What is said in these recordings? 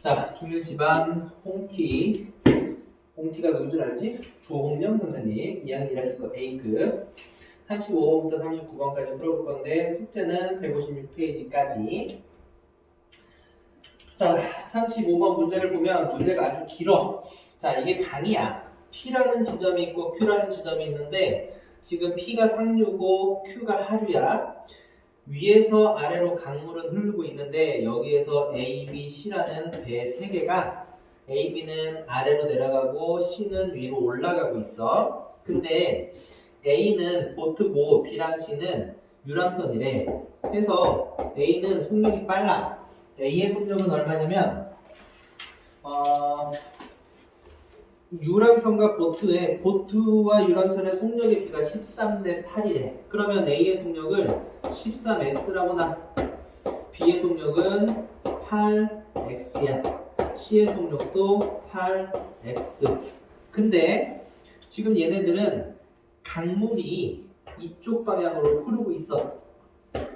자, 중일 집안 홍티. 홍티가 누군 줄 알지? 조홍영 선생님. 2학년 1학기 거 A급. 35번부터 39번까지 풀어볼 건데, 숙제는 156페이지까지. 자, 35번 문제를 보면 문제가 아주 길어. 자, 이게 강이야. P라는 지점이 있고 Q라는 지점이 있는데, 지금 P가 상류고 Q가 하류야. 위에서 아래로 강물은 흐르고 있는데 여기에서 A, B, C라는 배 세 개가 A, B는 아래로 내려가고 C는 위로 올라가고 있어. 근데 A는 보트고 B랑 C는 유람선이래. 그래서 A는 속력이 빨라. A의 속력은 얼마냐면 어, 유람선과 보트의 보트와 유람선의 속력의 비가 13대 8이래. 그러면 A의 속력을 13x라고 나. B의 속력은 8x야. C의 속력도 8x. 근데 지금 얘네들은 강물이 이쪽 방향으로 흐르고 있어.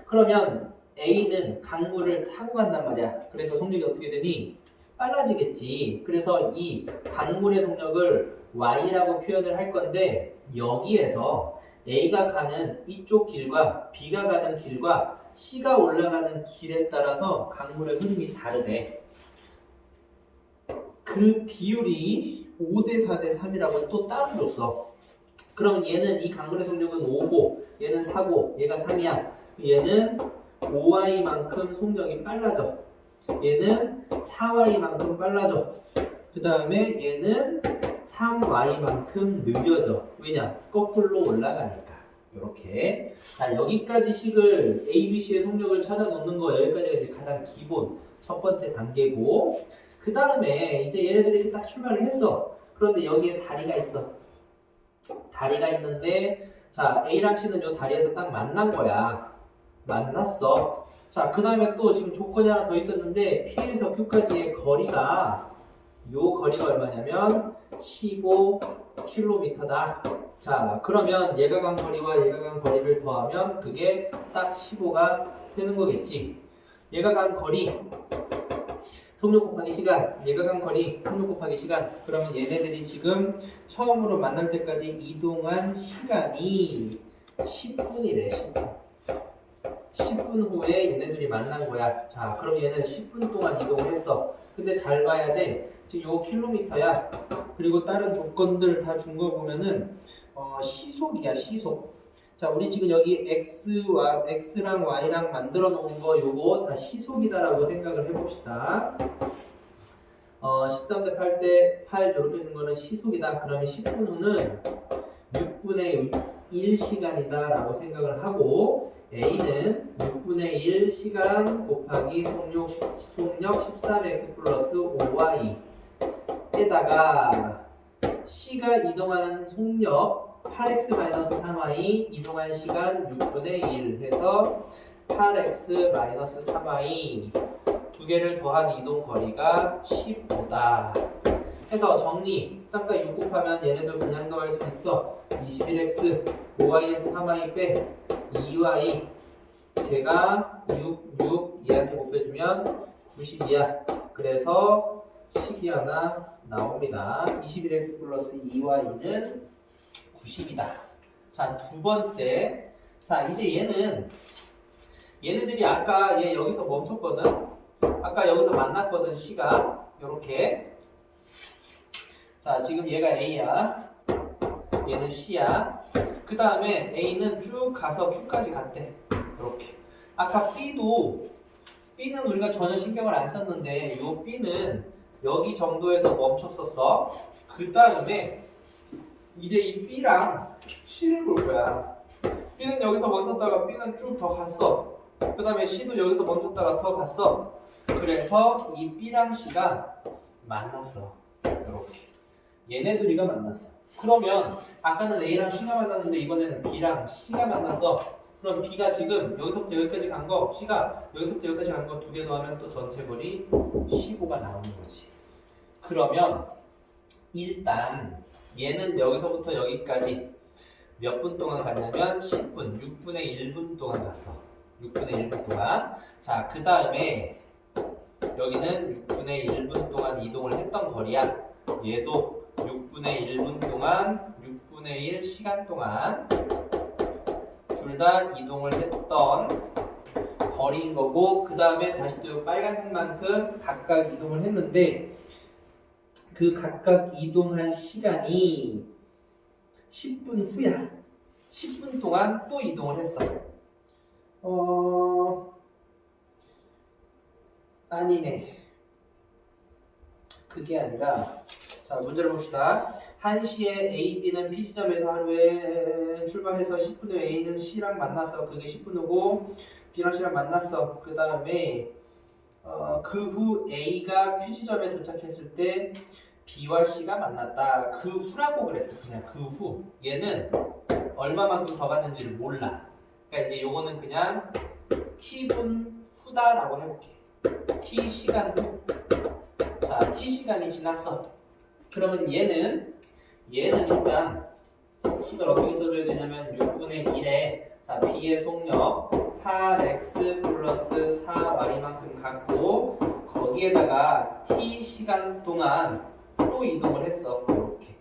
그러면 A는 강물을 타고 간단 말이야. 그래서 속력이 어떻게 되니? 빨라지겠지. 그래서 이 강물의 속력을 y라고 표현을 할 건데 여기에서 A가 가는 이쪽 길과 B가 가는 길과 C가 올라가는 길에 따라서 강물의 흐름이 다르대. 그 비율이 5대 4대 3이라고 또 따로 줬어. 그러면 얘는 이 강물의 속력은 5고 얘는 4고 얘가 3이야. 얘는 5y만큼 속력이 빨라져. 얘는 4y만큼 빨라져. 그 다음에 얘는 3y만큼 느려져. 왜냐? 거꾸로 올라가니까. 이렇게. 자, 여기까지 식을 A, B, C의 속력을 찾아 놓는 거 여기까지가 이제 가장 기본 첫 번째 단계고. 그 다음에 이제 얘네들이 딱 출발을 했어. 그런데 여기에 다리가 있어. 다리가 있는데, 자, A랑 C는 요 다리에서 딱 만난 거야. 만났어. 자, 그 다음에 또 지금 조건이 하나 더 있었는데, P에서 Q까지의 거리가, 요 거리가 얼마냐면, 15km다. 자, 그러면 얘가 간 거리와 얘가 간 거리를 더하면, 그게 딱 15가 되는 거겠지. 얘가 간 거리, 속력 곱하기 시간, 얘가 간 거리, 속력 곱하기 시간. 그러면 얘네들이 지금 처음으로 만날 때까지 이동한 시간이 10분이래, 10분. 10분 후에 얘네들이 만난 거야. 자, 그럼 얘는 10분 동안 이동을 했어. 근데 잘 봐야 돼. 지금 요거 킬로미터야. 그리고 다른 조건들 다 준 거 보면은 어, 시속이야, 시속. 자, 우리 지금 여기 x와 x랑 y랑 만들어 놓은 거 요거 다 시속이다라고 생각을 해 봅시다. 어, 13 대 8 대 8 이렇게 준 거는 시속이다. 그러면 10분 후는 6분의 1시간이다라고 생각을 하고 A는 6분의 1 시간 곱하기 속력, 속력 13x 플러스 5y 에다가 C가 이동하는 속력 8x-3y 이동한 시간 6분의 1 해서 8x-3y 두 개를 더한 이동 거리가 15다. 해서 정리. 쌍가 6 곱하면 얘네들 그냥 더할 수 있어. 21x 5y에서 3y 빼. 2y 걔가 6, 6 얘한테 곱해주면 90이야. 그래서 식이 하나 나옵니다. 21x 플러스 2y는 90이다. 자 두 번째. 자 이제 얘는 얘네들이 아까 얘 여기서 멈췄거든? 아까 여기서 만났거든 C가. 요렇게. 자, 지금 얘가 A야. 얘는 C야. 그 다음에 A는 쭉 가서 Q까지 갔대. 이렇게. 아까 B도, B는 우리가 전혀 신경을 안 썼는데, 요 B는 여기 정도에서 멈췄었어. 그 다음에, 이제 이 B랑 C를 볼 거야. B는 여기서 멈췄다가 B는 쭉 더 갔어. 그 다음에 C도 여기서 멈췄다가 더 갔어. 그래서 이 B랑 C가 만났어. 이렇게. 얘네 둘이가 만났어. 그러면 아까는 A랑 C가 만났는데 이번에는 B랑 C가 만났어. 그럼 B가 지금 여기서부터 여기까지 간 거, C가 여기서부터 여기까지 간 거 두 개 더하면 또 전체 거리 15가 나오는 거지. 그러면 일단 얘는 여기서부터 여기까지 몇 분 동안 갔냐면 10분, 6분의 1분 동안 갔어. 6분의 1분 동안. 자, 그 다음에 여기는 6분의 1분 동안 이동을 했던 거리야. 얘도 6분의 1분 동안 6분의 1 시간 동안 둘 다 이동을 했던 거리인 거고 그 다음에 다시 또이 빨간색만큼 각각 이동을 했는데 그 각각 이동한 시간이 10분 후야. 10분 동안 또 이동을 했어. 어 아니네. 그게 아니라 자 문제를 봅시다. 1시에 A, B는 B 지점에서 하루에 출발해서 10분 후에 A는 C랑 만났어. 그게 10분 후고 B랑 C랑 만났어. 그 다음에 어, 그 후 A가 Q 지점에 도착했을 때 B와 C가 만났다. 그 후라고 그랬어. 그냥 그 후. 얘는 얼마만큼 더 갔는지를 몰라. 그러니까 이제 요거는 그냥 T분 후다라고 해볼게. T 시간 후. 자, T 시간이 지났어. 그러면 얘는 얘는 일단 식을 어떻게 써줘야 되냐면 6분의 1에 자 B의 속력 8x 플러스 4y만큼 갖고 거기에다가 t 시간 동안 또 이동을 했어. 이렇게.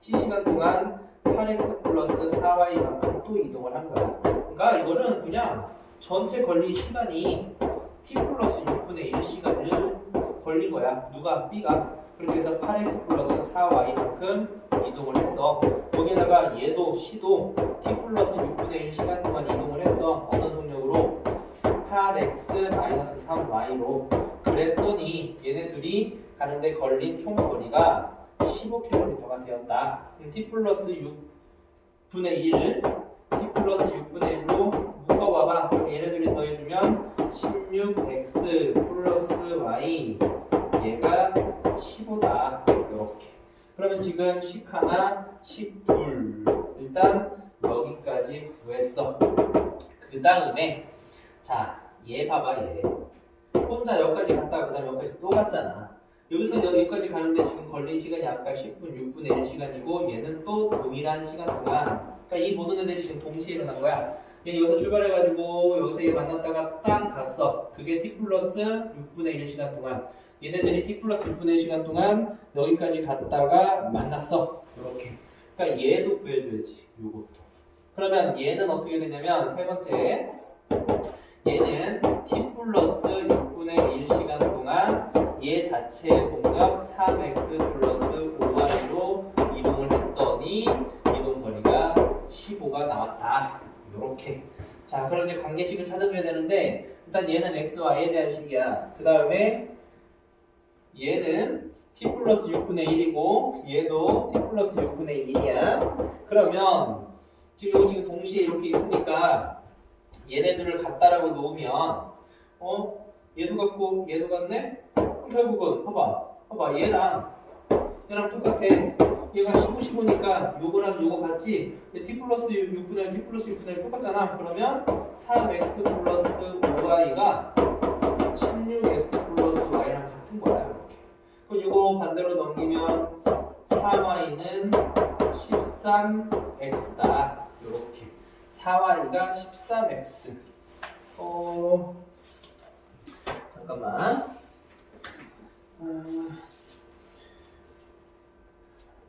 t 시간 동안 8x 플러스 4y만큼 또 이동을 한 거야. 그러니까 이거는 그냥 전체 걸린 시간이 t 플러스 6분의 1 시간을 걸린 거야. 누가? b가 그렇게 해서 8x 플러스 4y만큼 이동을 했어. 거기에다가 얘도 c도 t 플러스 6분의 1 시간 동안 이동을 했어. 어떤 속력으로? 8x 마이너스 3y로. 그랬더니 얘네들이 가는데 걸린 총 거리가 15km가 되었다. 그럼 t 플러스 6분의 1, t 플러스 6분의 1로 묶어봐봐. 그럼 얘네들이 더해주면 16x 플러스 y 그러면 지금 10 하나, 10둘. 일단 여기까지 구했어. 그 다음에 자, 얘 봐봐 얘. 혼자 여기까지 갔다가 그 다음에 여기까지 또 갔잖아. 여기서 여기까지 가는데 지금 걸린 시간이 아까 10분 6분의 1 시간이고 얘는 또 동일한 시간 동안 그러니까 이 모든 애들이 지금 동시에 일어난 거야. 얘 여기서 출발해가지고 여기서 얘 만났다가 땅 갔어. 그게 t 플러스 6분의 1 시간 동안. 얘네들이 t 플러스 6분의 1 시간 동안 여기까지 갔다가 만났어. 이렇게. 그러니까 얘도 구해줘야지. 요것도. 그러면 얘는 어떻게 되냐면 세 번째 얘는 t 플러스 6분의 1 시간 동안 얘 자체의 속력 3x 플러스 5y로 이동을 했더니 이동 거리가 15가 나왔다. 요렇게. 자, 그럼 이제 관계식을 찾아줘야 되는데 일단 얘는 x, y에 대한 식이야. 그 다음에 얘는 t 플러스 6분의 1이고 얘도 t 플러스 6분의 1이야. 그러면 지금 지금 동시에 이렇게 있으니까 얘네들을 같다라고 놓으면 어 얘도 같고 얘도 같네. 결국은 봐봐, 봐봐 얘랑 얘랑 똑같아. 얘가 15, 15니까 요거랑 요거 같지? 얘 t 플러스 6 분의 1, t 플러스 6분의 1 똑같잖아. 그러면 3x 플러스 5y가 16x 이거 반대로 넘기면 4y는 13x다. 이렇게. 4y가 13x. 어 잠깐만. 아,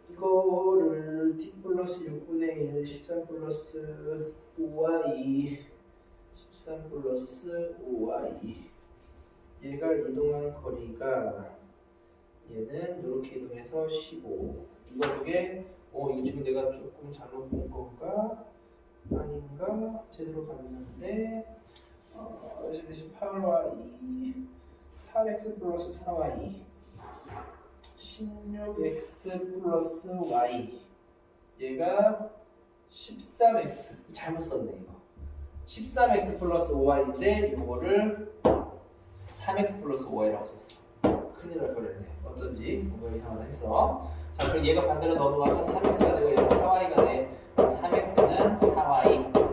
이거를 t 플러스 6분의 1, 13 플러스 5y, 13 플러스 5y. 얘가 이동한 거리가 얘는 이렇게 이동해서 15. 이거 두개 어 이거 지금 내가 조금 잘못 본 건가? 아닌가? 제대로 봤는데 어 18y 8x 플러스 4y 16x 플러스 y 얘가 13x 잘못 썼네 이거 13x 플러스 5y인데 이거를 3x 플러스 5y라고 썼어 큰일 날 뻔했네. 어쩐지 뭔가 이상하다 했어. 자 그럼 얘가 반대로 넘어가서 3x가 되고 얘가 4y가 돼. 3x는 4y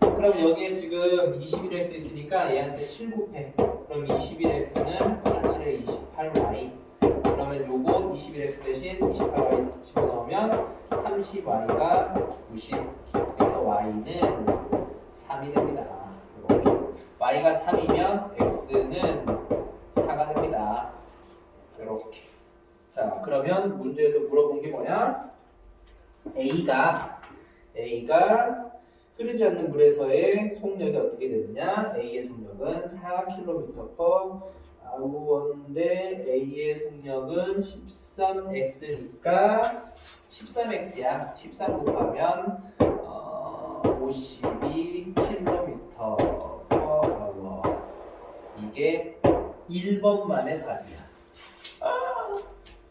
그럼 여기에 지금 21x 있으니까 얘한테 7 곱해. 그럼 21x는 47에 28y 그러면 요거 21x 대신 28y 집어넣으면 30y가 90 그래서 y는 3이 됩니다. y가 3이면 x는 4가 됩니다 물어본 게 뭐야? A가 A가 흐르지 않는 물에서의 속력이 어떻게 되느냐? A의 속력은 4km/h 아우원데 A의 속력은 13x니까 13x야. 13 곱하면 어, 52km/h 이게 1번 만의 답이야.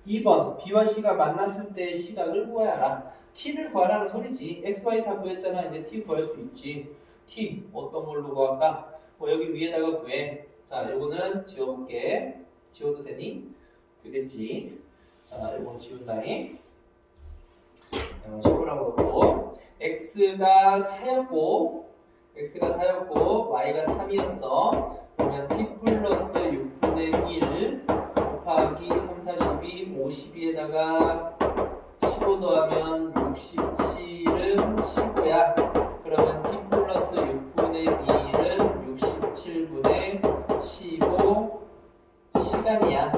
아, 2번 B와 C가 만났을 때의 시각을 구하라. T를 구하라는 소리지. X, Y 다 구했잖아. 이제 T 구할 수 있지. T 어떤 걸로 구할까? 뭐 여기 위에다가 구해. 자, 요거는 지워볼게. 지워도 되니? 되겠지. 자, 요건 지운다니. 어, 10이라고 놓고 x가 4였고 x가 4였고 y가 3이었어. 그러면 t 플러스 6분의 1 곱하기 3, 42, 52에다가 15 더하면 67은 15야. 그러면 t 플러스 6분의 1은 67분의 15 시간이야.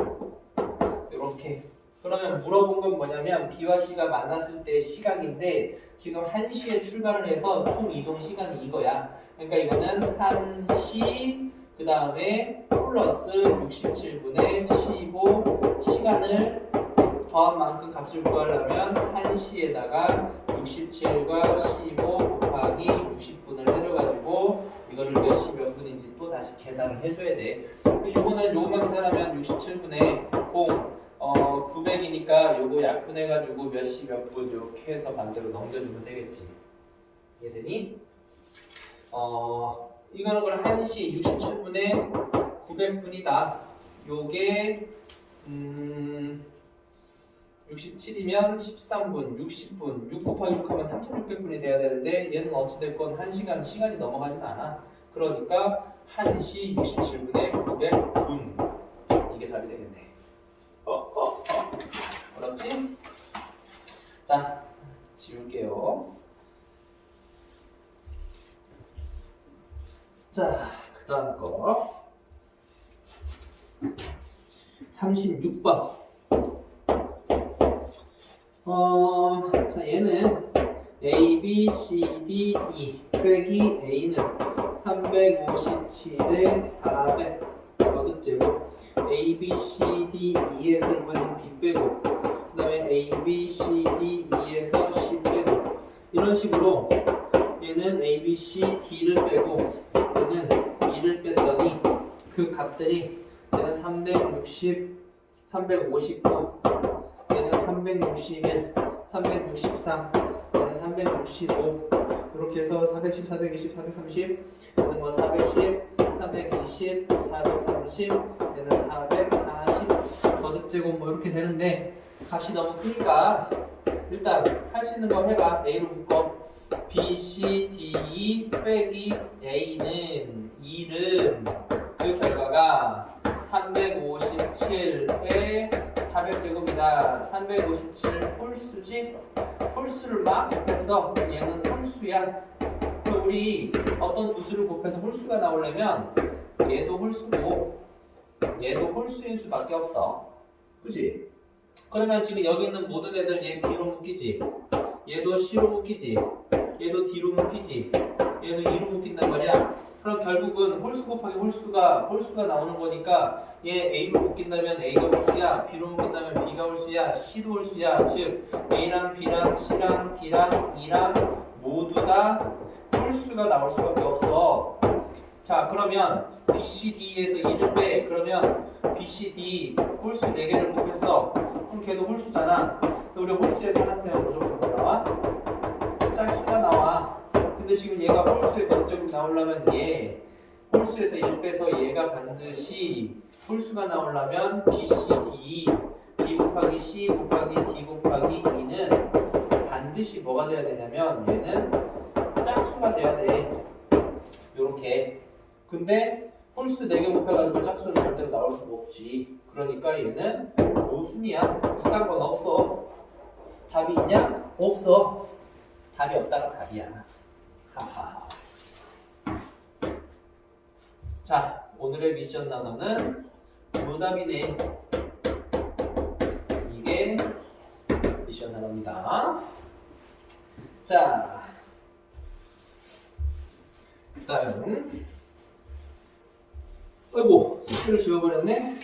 이렇게. 그러면 물어본 건 뭐냐면 B와 C가 만났을 때의 시각인데 지금 1시에 출발을 해서 총 이동 시간이 이거야. 그러니까 이거는 1시 그 다음에 플러스 67분의 15 시간을 더한 만큼 값을 구하려면 1시에다가 67과 15 곱하기 60분을 해줘가지고 이거를 몇시몇 분인지 또 다시 계산을 해줘야 돼. 이거는 요거만 계산하면 67분의 0 어, 900이니까 요거 약분해가지고 몇 시 몇 분 이렇게 해서 반대로 넘겨주면 되겠지. 이해되니? 어, 이거는 그럼 1시 67분에 900분이다. 요게, 음, 67이면 13분, 60분, 6 곱하기 6 하면 3600분이 돼야 되는데 얘는 어찌됐건 1시간, 시간이 넘어가진 않아. 그러니까 1시 67분에 900분. 이게 답이 되겠네. 어, 어, 어. 어렵지? 자, 지울게요. 자, 그 다음 거. 36번. 어, 자, 얘는 A, B, C, D, E. 빼기 A는 357에 400 거듭 제곱 A, B, C, D, E에서 이번엔 B 빼고 그 다음에 A, B, C, D, E에서 C 빼고. 이런 식으로 얘는 A, B, C, D를 빼고 얘는 E를 뺐더니 그 값들이 얘는 360, 359 얘는 361, 363 얘는 365 이렇게 해서 410, 420, 430 얘는 뭐 410, 320, 430 얘는 440 거듭 제곱 뭐 이렇게 되는데 값이 너무 크니까 일단 할 수 있는 거 해봐. A로 묶어. B, C, D, E 빼기 A는 2는 그 결과가 357에 400제곱이다. 357 홀수지? 홀수를 막 곱했어 얘는 홀수야. 그럼 우리 어떤 두 수를 곱해서 홀수가 나오려면 얘도 홀수고 얘도 홀수인 수밖에 없어. 그지? 그러면 지금 여기 있는 모든 애들 얘 B로 묶이지? 얘도 C로 묶이지? 얘도 D로 묶이지? 얘도 E로 묶인단 말이야 그럼 결국은 홀수 곱하기 홀수가 홀수가 나오는 거니까 얘 A로 묶인다면 A가 홀수야 B로 묶인다면 B가 홀수야 C도 홀수야. 즉 A랑 B랑 C랑 D랑 E랑 모두 다 홀수가 나올 수밖에 없어. 자 그러면 B, C, D에서 2를 빼. 그러면 B, C, D 홀수 4개를 곱했어. 그럼 걔도 홀수잖아. 우리 홀수에서 하나 빼면 무조건 뭐 나와? 짝수가 나와 근데 지금 얘가 홀수의 거점이 나오려면 얘 홀수에서 1 빼서 얘가 반드시 홀수가 나오려면 B, C, D. 곱하기 C 곱하기 D 곱하기 2는 반드시 뭐가 돼야 되냐면 얘는 짝수가 돼야 돼. 요렇게. 근데 홀수 4개 곱해가지고 짝수는 절대로 나올 수가 없지. 그러니까 얘는 모순이야. 이딴 건 없어. 답이 있냐? 없어. 답이 없다가 답이야 자 오늘의 미션 단어는 무답이네 이게 미션 하나입니다. 자, 다음. 어이구, 수치를 지워버렸네.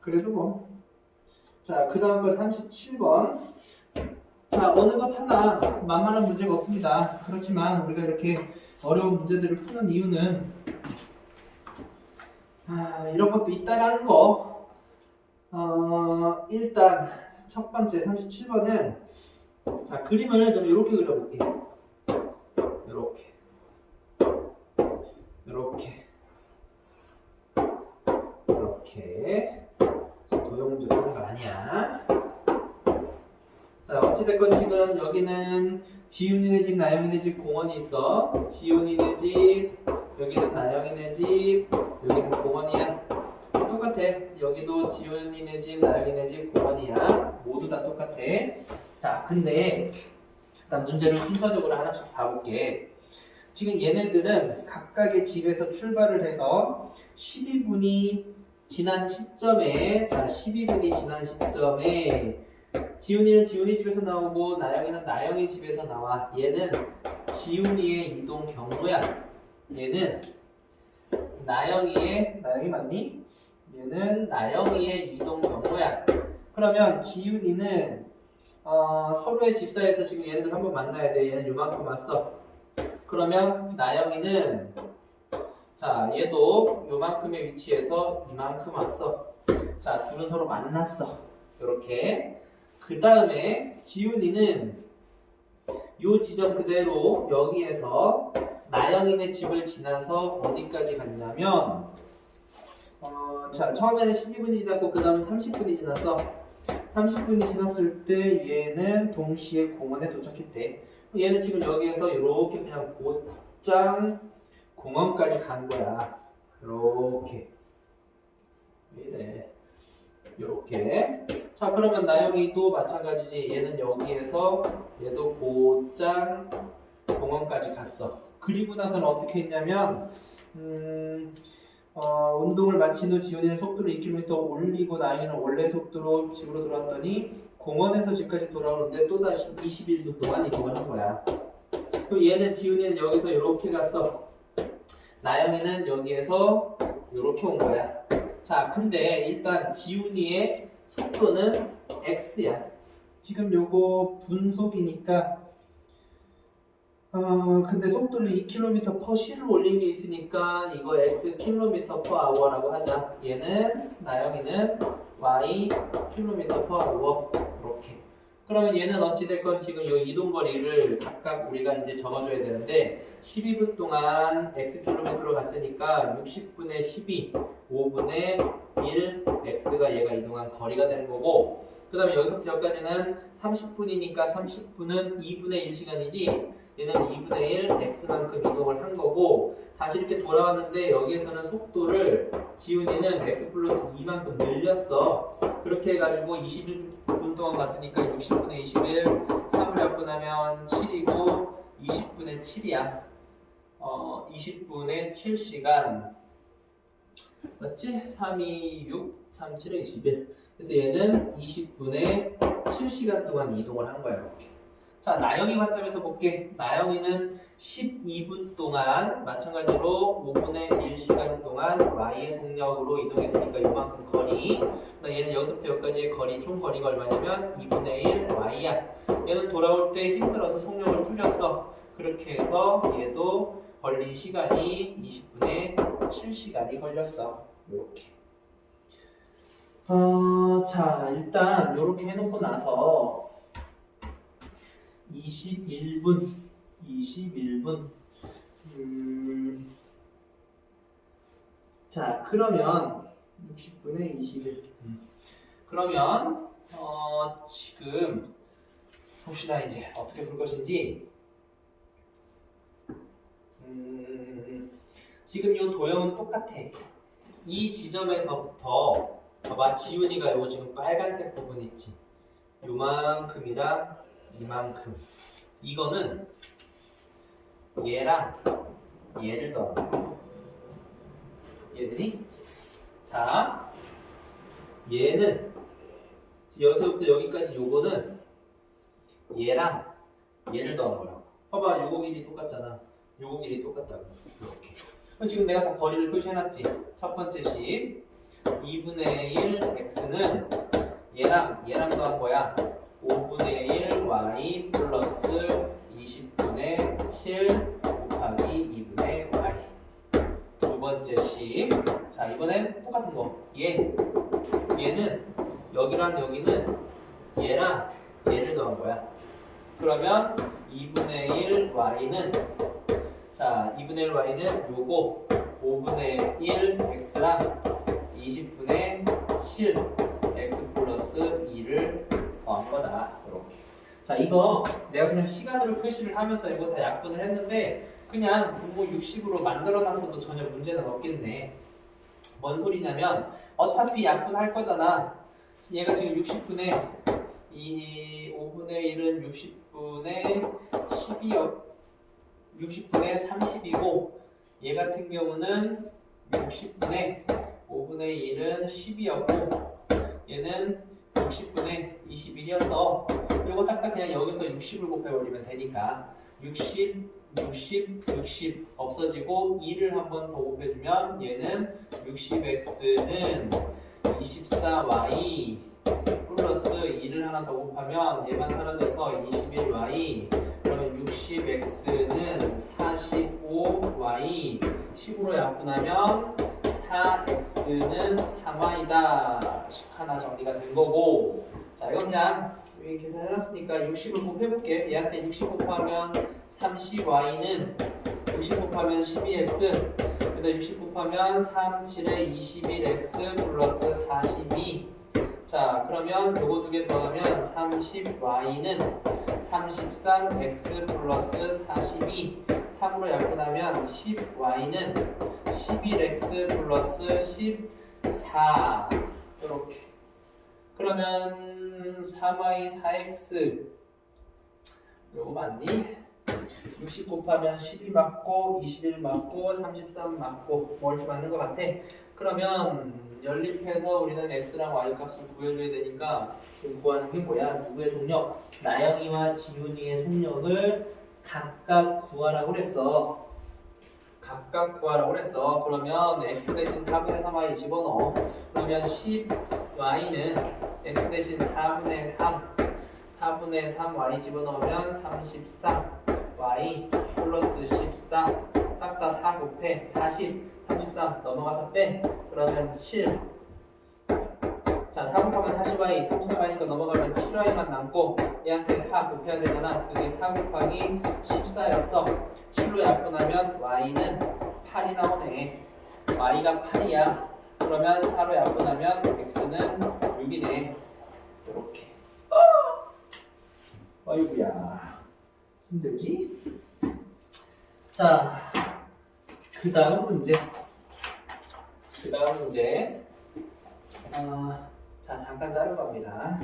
그래도 뭐. 자, 그 다음 거 37번. 자, 어느 것 하나 만만한 문제가 없습니다. 그렇지만 우리가 이렇게 어려운 문제들을 푸는 이유는 아, 이런 것도 있다라는 거. 어, 일단 첫 번째 37번은 자, 그림을 좀 이렇게 그려 볼게요. 이렇게. 이렇게. 이렇게. 도형 문제 푸는 거 아니야. 자, 어찌됐건 지금 여기는 지훈이네 집, 나영이네 집 공원이 있어. 지훈이네 집, 여기는 나영이네 집, 여기는 공원이야. 똑같아. 여기도 지훈이네 집, 나영이네 집 공원이야. 모두 다 똑같아. 자, 근데 일단 문제를 순서적으로 하나씩 봐볼게. 지금 얘네들은 각각의 집에서 출발을 해서 12분이 지난 시점에 자 12분이 지난 시점에 지훈이는 지훈이 집에서 나오고 나영이는 나영이 집에서 나와. 얘는 지훈이의 이동 경로야. 얘는 나영이의 나영이 맞니? 얘는 나영이의 이동 경로야. 그러면 지훈이는 어, 서로의 집 사이에서 지금 얘네들 한번 만나야 돼. 얘는 요만큼 왔어. 그러면 나영이는 자 얘도 요만큼의 위치에서 이만큼 왔어. 자 둘은 서로 만났어. 이렇게 그 다음에 지훈이는 요 지점 그대로 여기에서 나영이네 집을 지나서 어디까지 갔냐면 어, 자 처음에는 12분이 지났고 그 다음에 30분이 지났어. 30분이 지났을 때 얘는 동시에 공원에 도착했대. 얘는 지금 여기에서 이렇게 그냥 곧장 공원까지 간 거야. 이렇게. 이래. 이렇게 자 그러면 나영이도 마찬가지지. 얘는 여기에서 얘도 곧장 공원까지 갔어. 그리고 나서는 어떻게 했냐면 음, 어, 운동을 마친 후 지훈이는 속도를 2km 올리고 나영이는 원래 속도로 집으로 돌아왔더니 공원에서 집까지 돌아오는데 또다시 21분 동안 이동을 한 거야. 그럼 얘는 지훈이는 여기서 이렇게 갔어. 나영이는 여기에서 이렇게 온 거야. 자, 근데 일단 지훈이의 속도는 x야. 지금 요거 분속이니까 어, 근데 속도를 2km per sh를 올린 게 있으니까 이거 x km per hour라고 하자. 얘는 나영이는 y km per hour 이렇게. 그러면 얘는 어찌 됐건 지금 이 이동 거리를 각각 우리가 이제 적어줘야 되는데 12분 동안 x 킬로미터로 갔으니까 60분의 12, 5분의 1, x가 얘가 이동한 거리가 되는 거고 그 다음에 여기서부터 여기까지는 30분이니까 30분은 2분의 1시간이지 얘는 2분의 1 x만큼 이동을 한 거고 다시 이렇게 돌아왔는데 여기에서는 속도를 지훈이는 x 플러스 2만큼 늘렸어. 그렇게 해가지고 21분 동안 갔으니까 60분의 21 3을 합분하면 7이고 20분의 7이야. 어, 20분의 7시간 맞지? 3, 2, 6, 3, 7에 21 그래서 얘는 20분의 7시간 동안 이동을 한 거야 이렇게. 자 나영이 관점에서 볼게. 나영이는 12분 동안 마찬가지로 5분의 1시간 동안 y의 속력으로 이동했으니까 이만큼 거리. 얘는 여기서부터 여기까지의 거리 총 거리가 얼마냐면 2분의 1 y야. 얘는 돌아올 때 힘들어서 속력을 줄였어. 그렇게 해서 얘도 걸린 시간이 20분의 7 시간이 걸렸어. 이렇게. 어, 자, 일단 이렇게 해놓고 나서 21분, 21분. 음, 자, 그러면 60분의 21. 음. 그러면 어, 지금 봅시다 이제 어떻게 볼 것인지. 음, 지금 이 도형은 똑같아. 이 지점에서부터 봐봐 지훈이가 요 지금 빨간색 부분 있지. 요만큼이랑 이만큼. 이거는 얘랑 얘를 넣어. 얘들이 자 얘는 여기서부터 여기까지 요거는 얘랑 얘를 더한 거라고. 봐봐, 요거 길이 똑같잖아. 요거 길이 똑같다고. 이렇게. 그럼 지금 내가 다 거리를 표시해놨지. 첫 번째 식 2분의 1 x는 얘랑 얘랑 더한 거야. 5분의 1 y 플러스 20분의 7 곱하기 2분의 y. 두 번째 식. 자, 이번엔 똑같은 거. 얘. 얘는 여기랑 여기는 얘랑 얘를 더한 거야. 그러면 2분의 1 y는 자, 2분의 1 y는 요거 5분의 1 x랑 20분의 7 x 플러스 2를 더한 거다. 이렇게. 자, 이거 내가 그냥 시간으로 표시를 하면서 이거 다 약분을 했는데 그냥 분모 60으로 만들어 놨어도 전혀 문제는 없겠네. 뭔 소리냐면 어차피 약분할 거잖아. 얘가 지금 60분의 이 5분의 1은 60분의 12여 60분의 30이고 얘 같은 경우는 60분의 5분의 1은 10이었고 얘는 60분의 21이었어. 이거 싹 다 그냥 여기서 60을 곱해버리면 되니까 60, 60, 60 없어지고 2를 한 번 더 곱해주면 얘는 60x는 24y 플러스 2를 하나 더 곱하면 얘만 사라져서 21y 그러면 60x는 45y 10으로 약분하면 4x는 3y다. 식 하나 정리가 된 거고. 자 이거 그냥 여기 계산해놨으니까 60을 곱해볼게. 얘한테 60 곱하면 30y는 60 곱하면 12x 그다음 60 곱하면 3, 7에 21x 플러스 42 자 그러면 요거 두 개 더하면 30y는 33x 플러스 42 3으로 약분하면 10y는 11x 플러스 14 이렇게. 그러면 3y 4x 요거 맞니? 60 곱하면 12 맞고 21 맞고 33 맞고 뭐 얼추 맞는 것 같아 그러면 연립해서 우리는 x랑 y 값을 구해줘야 되니까 지금 구하는 게 뭐야? 누구의 속력? 나영이와 지훈이의 속력을 각각 구하라고 그랬어. 각각 구하라고 그랬어. 그러면 x 대신 4분의 3y 집어넣어. 그러면 10y는 x 대신 4분의 3, 4분의 3y 집어넣으면 33 y 플러스 14 싹 다 4 곱해 40 33 넘어가서 빼 그러면 7 자, 4 곱하면 40y, 34y니까 넘어가면 7y만 남고 얘한테 4 곱해야 되잖아. 여기 4 곱하기 14였어. 7로 약분하면 y는 8이 나오네. y가 8이야. 그러면 4로 약분하면 x는 6이네. 이렇게. 아이고야. 힘들지? 자, 그 다음 문제. 그 다음 문제. 아, 자, 잠깐 자르갑니다.